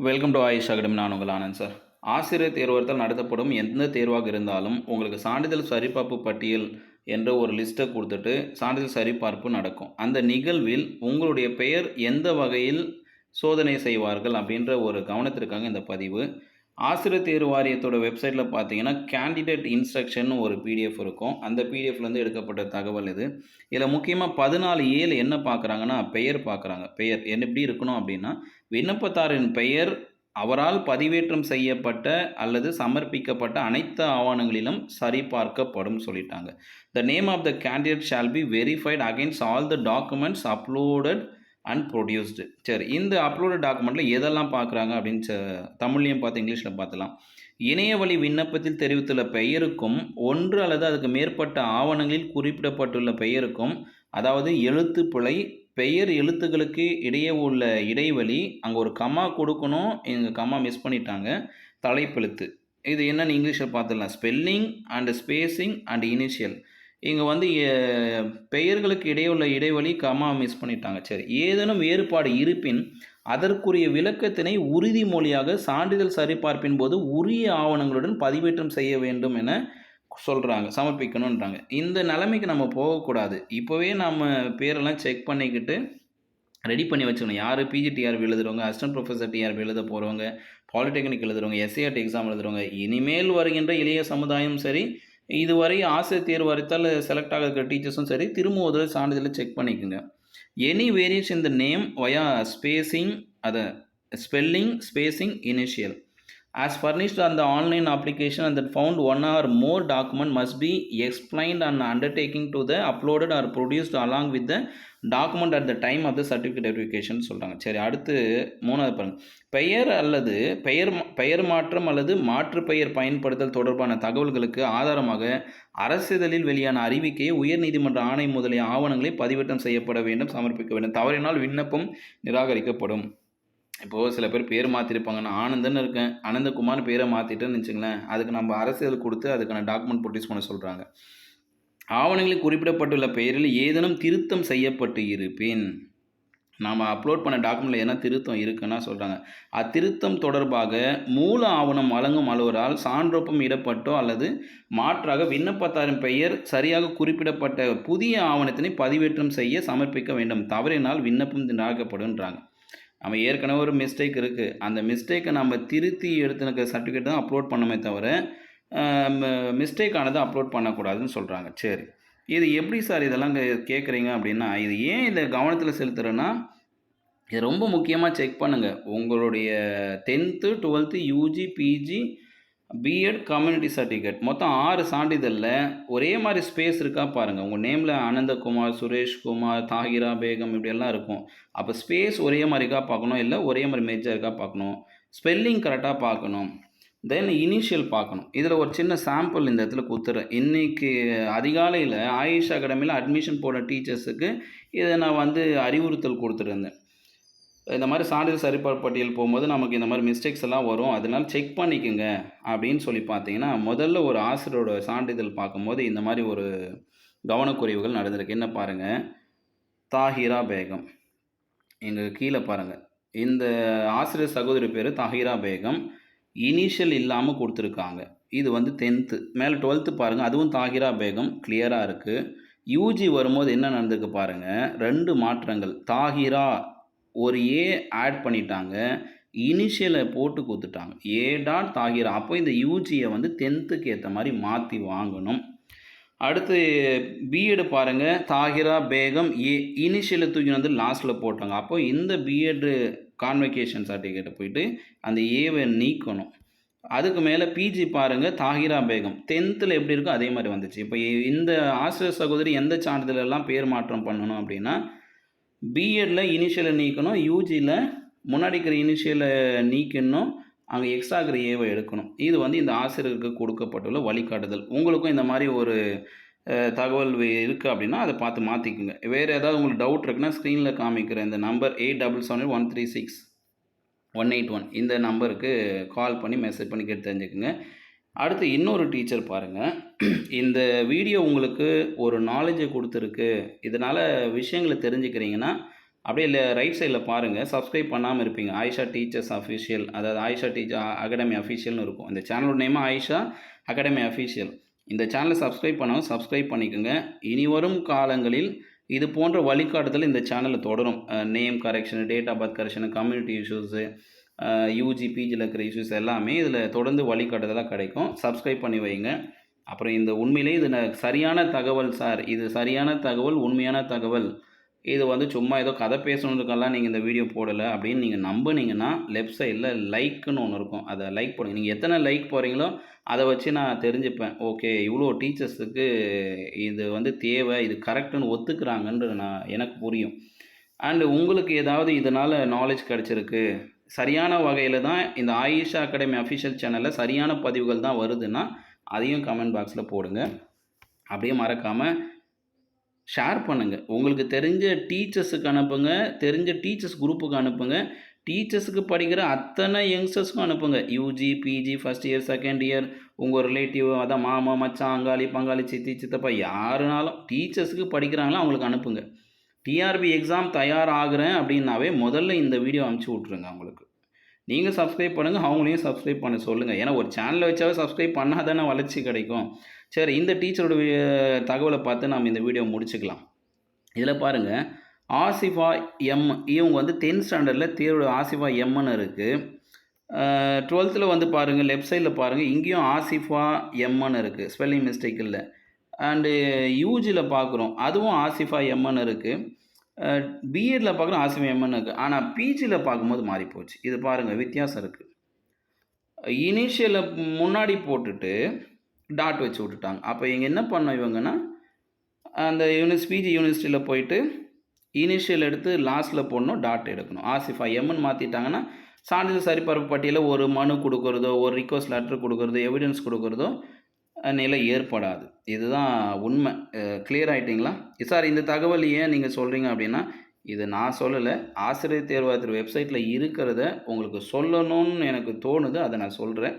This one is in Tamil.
வெல்கம் டு ஆயுஷ் அகாடமி நான் உங்கள் ஆனந்த் சார் ஆசிரியர் தேர்வர்த்தல் நடத்தப்படும் எந்த தேர்வாக இருந்தாலும் உங்களுக்கு சான்றிதழ் சரிபார்ப்பு பட்டியல் என்ற ஒரு லிஸ்ட்டை கொடுத்துட்டு சான்றிதழ் சரிபார்ப்பு நடக்கும். அந்த நிகழ்வில் உங்களுடைய பெயர் எந்த வகையில் சோதனை செய்வார்கள் அப்படின்ற ஒரு கவனத்திற்காக இந்த பதிவு. ஆசிரியர் தேர்வு வாரியத்தோட வெப்சைட்டில் பார்த்தீங்கன்னா கேண்டிடேட் இன்ஸ்ட்ரக்ஷன் ஒரு பிடிஎஃப் இருக்கும். அந்த பிடிஎஃப்லேருந்து எடுக்கப்பட்ட தகவல் இது. இதில் முக்கியமாக பதினாலு ஏழு என்ன பார்க்குறாங்கன்னா பெயர் பார்க்குறாங்க பெயர் என்ன எப்படி இருக்கணும் அப்படின்னா விண்ணப்பத்தாரின் பெயர் அவரால் பதிவேற்றம் செய்யப்பட்ட அல்லது சமர்ப்பிக்கப்பட்ட அனைத்து ஆவணங்களிலும் சரிபார்க்கப்படும் சொல்லிட்டாங்க. The name of the candidate shall be verified against all the documents uploaded and produced சரி இந்த அப்லோடு டாக்குமெண்ட்டில் எதெல்லாம் பார்க்குறாங்க அப்படின்னு ச- தமிழ்லையும் பார்த்து இங்கிலீஷில் பார்த்துலாம். இணையவழி விண்ணப்பத்தில் தெரிவித்துள்ள பெயருக்கும் ஒன்று அல்லது அதுக்கு மேற்பட்ட ஆவணங்களில் குறிப்பிடப்பட்டுள்ள பெயருக்கும் அதாவது எழுத்து பிழை பெயர் எழுத்துக்களுக்கு இடையே உள்ள இடைவெளி அங்கே ஒரு கம்மா கொடுக்கணும் இங்கே கம்மா மிஸ் பண்ணிட்டாங்க தலைப்பெழுத்து. இது என்னென்னு இங்கிலீஷில் பார்த்துடலாம். Spelling and spacing and initial இங்கே வந்து பெயர்களுக்கு இடையே உள்ள இடைவெளி கமா மிஸ் பண்ணிட்டாங்க. சரி ஏதேனும் வேறுபாடு இருப்பின் அதற்குரிய விளக்கத்தினை உறுதிமொழியாக சான்றிதழ் சரிபார்ப்பின் போது உரிய ஆவணங்களுடன் பதிவேற்றம் செய்ய வேண்டும் என சொல்கிறாங்க சமர்ப்பிக்கணுன்றாங்க இந்த நிலைமைக்கு நம்ம போகக்கூடாது. இப்போவே நம்ம பேரெல்லாம் செக் பண்ணிக்கிட்டு ரெடி பண்ணி வச்சுக்கணும். யார் P G T R B எழுதுறவங்க assistant professor T R B எழுத போகிறவங்க பாலிடெக்னிக் எழுதுறவங்க எஸ்ஏஆர்டி எக்ஸாம் எழுதுறவங்க இனிமேல் வருகின்ற இளைய சமுதாயம் சரி இதுவரை ஆசிரியர் தேர்வு வரைத்தால் செலக்ட் ஆகிற டீச்சர்ஸும் சரி திரும்ப ஒரு தடவை சான்றிதழை செக் பண்ணிக்கோங்க. எனி வேரியேஷன் இந்த நேம் வயா ஸ்பேசிங் அதை spelling spacing initial As furnished on the online application and that found one or more document must be explained and undertaking to the uploaded or produced along with the document at the time of the certificate verification சொல்கிறாங்க சரி அடுத்து மூணாவது பாருங்கள் பெயர் அல்லது பெயர் பெயர் மாற்றம் அல்லது மாற்று பெயர் பயன்படுத்தல் தொடர்பான தகவல்களுக்கு ஆதாரமாக அரசிதழில் வெளியான அறிவிக்கையை உயர்நீதிமன்ற ஆணை முதலிய ஆவணங்களை பதிவேற்றம் செய்யப்பட வேண்டும் சமர்ப்பிக்க வேண்டும் தவறினால் விண்ணப்பம் நிராகரிக்கப்படும் இப்போது சில பேர் பேர் மாற்றிருப்பாங்க நான் ஆனந்தன் இருக்கேன். ஆனந்தகுமார் பேரை மாற்றிட்டேன்னு வச்சுங்களேன். அதுக்கு நம்ம அரசியல் கொடுத்து அதுக்கான டாக்குமெண்ட் ப்ரொடியூஸ் பண்ண சொல்கிறாங்க ஆவணங்களில் குறிப்பிடப்பட்டுள்ள பெயரில் ஏதேனும் திருத்தம் செய்யப்பட்டு இருப்பின் நாம் அப்லோட் பண்ண டாக்குமெண்ட்டில் என்ன திருத்தம் இருக்குன்னா சொல்கிறாங்க அத்திருத்தம் தொடர்பாக மூல ஆவணம் வழங்கும் அலுவலால் சான்றொப்பம் இடப்பட்டோ அல்லது மாற்றாக விண்ணப்பத்தாரின் பெயர் சரியாக குறிப்பிடப்பட்ட புதிய ஆவணத்தினை பதிவேற்றம் செய்ய சமர்ப்பிக்க வேண்டும். தவறினால் விண்ணப்பம் நிராகப்படுன்றாங்க. நம்ம ஏற்கனவே ஒரு மிஸ்டேக் இருக்குது அந்த மிஸ்டேக்கை நம்ம திருத்தி எடுத்துனுக்க சர்டிஃபிகேட் தான் அப்லோட் பண்ணமே தவிர மிஸ்டேக் ஆனதை அப்லோட் பண்ணக்கூடாதுன்னு சொல்கிறாங்க சரி. இது எப்படி சார் இதெல்லாம் கேட்குறீங்க அப்படின்னா இது ஏன் இதை கவனத்தில் செலுத்துகிறேன்னா இது ரொம்ப முக்கியமாக செக் பண்ணுங்கள் உங்களுடைய tenth twelfth UG PG BEd community certificate மொத்தம் ஆறு சான்றிதழில் ஒரே மாதிரி ஸ்பேஸ் இருக்கா பாருங்கள் உங்கள் நேமில் அனந்தகுமார் சுரேஷ்குமார் தாகிரா பேகம் இப்படியெல்லாம் இருக்கும். அப்போ ஸ்பேஸ் ஒரே மாதிரி இருக்கா பார்க்கணும்? இல்லை ஒரே மாதிரி மேஜாக இருக்கா பார்க்கணும்? ஸ்பெல்லிங் கரெக்டாக பார்க்கணும். தென் இனிஷியல் பார்க்கணும். இதில் ஒரு சின்ன சாம்பிள் இந்த இடத்துல கொடுத்துறேன். இன்றைக்கி அதிகாலையில் ஆயுஷ் அகாடமியில் அட்மிஷன் போட டீச்சர்ஸுக்கு இதை நான் வந்து அறிவுறுத்தல் கொடுத்துருந்தேன் இந்த மாதிரி சான்றிதழ் சரிபார் பட்டியல் போகும்போது நமக்கு இந்த மாதிரி மிஸ்டேக்ஸ் எல்லாம் வரும். அதனால் செக் பண்ணிக்கோங்க அப்படின்னு சொல்லி பார்த்தீங்கன்னா முதல்ல ஒரு ஆசிரியரோட சான்றிதழ் பார்க்கும்போது இந்த மாதிரி ஒரு கவனக்குறைவுகள் நடந்திருக்கு. என்ன பாருங்கள் தாஹிரா பேகம். எங்கள் கீழே பாருங்கள் இந்த ஆசிரியர் சகோதரி பேர் தாஹிரா பேகம். இனிஷியல் இல்லாமல் கொடுத்துருக்காங்க. இது வந்து டென்த்து மேலே டுவெல்த்து பாருங்கள் அதுவும் தாஹிரா பேகம். கிளியராக இருக்குது யூஜி வரும்போது என்ன நடந்திருக்கு பாருங்கள் ரெண்டு மாற்றங்கள். தாஹிரா ஒரு ஏ ஆட் பண்ணிட்டாங்க இனிஷியலை போட்டு கொடுத்துட்டாங்க. ஏ டாட் தாகிரா அப்போ இந்த யூஜியை வந்து டென்த்துக்கு ஏற்ற மாதிரி மாற்றி வாங்கணும். அடுத்து பிஎட் பாருங்கள் தாகிரா பேகம் ஏ இனிஷியலை தூக்கி வந்து லாஸ்ட்டில் போட்டாங்க. அப்போ இந்த பிஎட் கான்வெகேஷன் சர்டிஃபிகேட்டை போயிட்டு அந்த ஏவை நீக்கணும். அதுக்கு மேலே பிஜி பாருங்கள் தாகிரா பேகம். டென்த்தில் எப்படி இருக்கோ அதே மாதிரி வந்துச்சு. இப்போ இந்த ஆசிரியர் சகோதரி எந்த சான்றிதழ் எல்லாம் பேர் மாற்றம் பண்ணணும் அப்படின்னா பிஎட்டில் இனிஷியலை நீக்கணும் யூஜியில் முன்னாடி இருக்கிற இனிஷியலை நீக்கணும் அங்கே எக்ஸ்ட்ரா இருக்கிற ஏவை எடுக்கணும். இது வந்து இந்த ஆசிரியருக்கு கொடுக்கப்பட்டுள்ள வழிகாட்டுதல். உங்களுக்கும் இந்த மாதிரி ஒரு தகவல் இருக்குது அப்படின்னா அதை பார்த்து மாற்றிக்குங்க வேறு ஏதாவது உங்களுக்கு டவுட் இருக்குன்னா ஸ்க்ரீனில் காமிக்கிற இந்த number eight double seven one three six one eight one இந்த நம்பருக்கு கால் பண்ணி மெசேஜ் பண்ணி கேட்டு தெரிஞ்சுக்குங்க. அடுத்து இன்னொரு டீச்சர் பாருங்கள் இந்த வீடியோ உங்களுக்கு ஒரு நாலேஜை கொடுத்துருக்கு. இதனால் விஷயங்களை தெரிஞ்சுக்கிறீங்கன்னா அப்படியே இல்லை ரைட் சைடில் பாருங்கள் சப்ஸ்கிரைப் பண்ணாமல் இருப்பீங்க. ஆயிஷா டீச்சர்ஸ் அஃபிஷியல் அதாவது ஆயிஷா டீச்சர் அகாடமி அஃபிஷியல்னு இருக்கும். இந்த சேனலோட நேம் ஆயிஷா அகாடமி அஃபிஷியல் இந்த சேனலை சப்ஸ்கிரைப் பண்ணவும் சப்ஸ்கிரைப் பண்ணிக்கோங்க. இனி வரும் காலங்களில் இது போன்ற வழிகாட்டுதல் இந்த சேனலில் தொடரும். Name correction date of birth correction community issues UG பிஜியில் இருக்கிற இஷ்யூஸ் எல்லாமே இதில் தொடர்ந்து வழிகாட்டுதலாக கிடைக்கும். சப்ஸ்கிரைப் பண்ணி வைங்க. அப்புறம் இந்த உண்மையிலே இது சரியான தகவல் சார் இது சரியான தகவல் உண்மையான தகவல். இது வந்து சும்மா ஏதோ கதை பேசணுன்றதுக்கெல்லாம் நீங்கள் இந்த வீடியோ போடலை அப்படின்னு நீங்கள் நம்புனீங்கன்னா லெஃப்ட் சைடில் லைக்குன்னு ஒன்று இருக்கும். அதை லைக் போடுங்க நீங்கள் எத்தனை லைக் போகிறீங்களோ அதை வச்சு நான் தெரிஞ்சுப்பேன். ஓகே இவ்வளோ டீச்சர்ஸுக்கு இது வந்து தேவை. இது கரெக்டுன்னு ஒத்துக்கிறாங்கன்றது நான் எனக்கு புரியும். அண்டு உங்களுக்கு ஏதாவது இதனால் நாலேஜ் கிடச்சிருக்கு சரியான வகையில் தான் இந்த ஆயிஷா அகாடமி அஃபிஷியல் சேனலில் சரியான பதிவுகள் தான் வருதுன்னா அதையும் கமெண்ட் பாக்ஸில் போடுங்க. அப்படியே மறக்காமல் ஷேர் பண்ணுங்கள் உங்களுக்கு தெரிஞ்ச டீச்சர்ஸுக்கு அனுப்புங்க. தெரிஞ்ச டீச்சர்ஸ் குரூப்புக்கு அனுப்புங்க. டீச்சர்ஸுக்கு படிக்கிற அத்தனை யங்ஸ்டர்ஸ்க்கும் அனுப்புங்க. UG PG first year second year உங்கள் ரிலேட்டிவ் அதான் மாமா மச்சான் அங்காளி பங்காளி சித்தி சித்தப்பா யாருனாலும் டீச்சர்ஸுக்கு படிக்கிறாங்களோ அவங்களுக்கு அனுப்புங்க. டிஆர்பி எக்ஸாம் தயாராகிறேன் அப்படின்னாவே முதல்ல இந்த வீடியோ அனுப்பிச்சி விட்ருங்க அவங்களுக்கு. நீங்கள் சப்ஸ்கிரைப் பண்ணுங்கள் அவங்களையும் சப்ஸ்கிரைப் பண்ண சொல்லுங்கள் ஏன்னா ஒரு சேனலை வச்சாவே சப்ஸ்கிரைப் பண்ணால் தானே வளர்ச்சி கிடைக்கும். சரி இந்த டீச்சரோட தகவலை பார்த்து நாம் இந்த வீடியோ முடிச்சுக்கலாம். இதில் பாருங்கள் ஆசிஃபா எம் இவங்க வந்து டென்த் ஸ்டாண்டர்டில் தேர்வு ஆசிஃபா எம்னு இருக்குது டுவெல்த்தில் வந்து பாருங்கள் லெஃப்ட் சைடில் பாருங்கள் இங்கேயும் ஆசிஃபா எம்னு இருக்குது ஸ்பெல்லிங் மிஸ்டேக் இல்லை. அண்டு யூஜியில் பார்க்குறோம் அதுவும் ஆசிஃபா எம்என் இருக்குது பிஎட்டில் பார்க்குறோம் ஆசிஃபா எம்என் இருக்குது ஆனால் பிஜியில் பார்க்கும்போது மாறி போச்சு. இது பாருங்கள் வித்தியாசம் இருக்குது இனிஷியலில் முன்னாடி போட்டுட்டு டாட் வச்சு விட்டுட்டாங்க. அப்போ இங்கே என்ன பண்ணோம் இவங்கன்னா அந்த யூனிஸ் பிஜி யூனிவர்சிட்டியில் போயிட்டு இனிஷியல் எடுத்து லாஸ்ட்டில் போடணும் டாட் எடுக்கணும். ஆசிஃபா எம்னு மாற்றிட்டாங்கன்னா சான்றிதழ் சரிபார்ப்பு பட்டியலில் ஒரு மனு கொடுக்குறதோ ஒரு ரிக்வஸ்ட் லெட்டர் கொடுக்குறதோ எவிடன்ஸ் கொடுக்குறதோ நிலை ஏற்படாது. இதுதான் உண்மை. கிளியர் ஆகிட்டிங்களா சார் இந்த தகவல் ஏன் நீங்கள் சொல்கிறீங்க அப்படின்னா இது நான் சொல்லலை. ஆசிரியர் தேர்வாத்திர வெப்சைட்டில் இருக்கிறத உங்களுக்கு சொல்லணும்னு எனக்கு தோணுது. அதை நான் சொல்கிறேன்